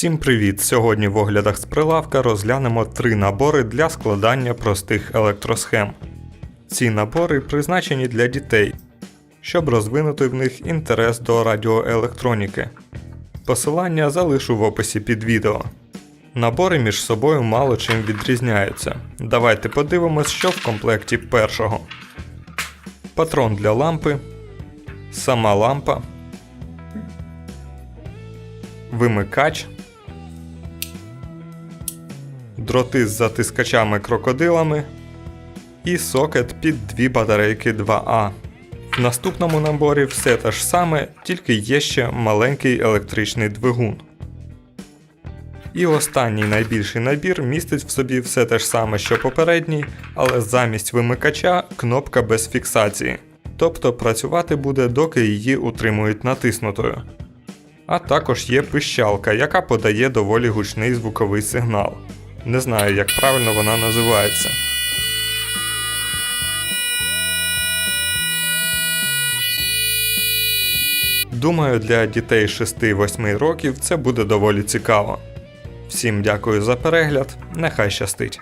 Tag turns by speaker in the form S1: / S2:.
S1: Всім привіт! Сьогодні в оглядах з прилавка розглянемо три набори для складання простих електросхем. Ці набори призначені для дітей, щоб розвинути в них інтерес до радіоелектроніки. Посилання залишу в описі під відео. Набори між собою мало чим відрізняються. Давайте подивимось, що в комплекті першого. Патрон для лампи, сама лампа, вимикач, дроти з затискачами крокодилами і сокет під дві батарейки 2А. В наступному наборі все те ж саме, тільки є ще маленький електричний двигун. І останній найбільший набір містить в собі все те ж саме, що попередній, але замість вимикача кнопка без фіксації. Тобто працювати буде, доки її утримують натиснутою. А також є пищалка, яка подає доволі гучний звуковий сигнал. Не знаю, як правильно вона називається. Думаю, для дітей 6-8 років це буде доволі цікаво. Всім дякую за перегляд, нехай щастить!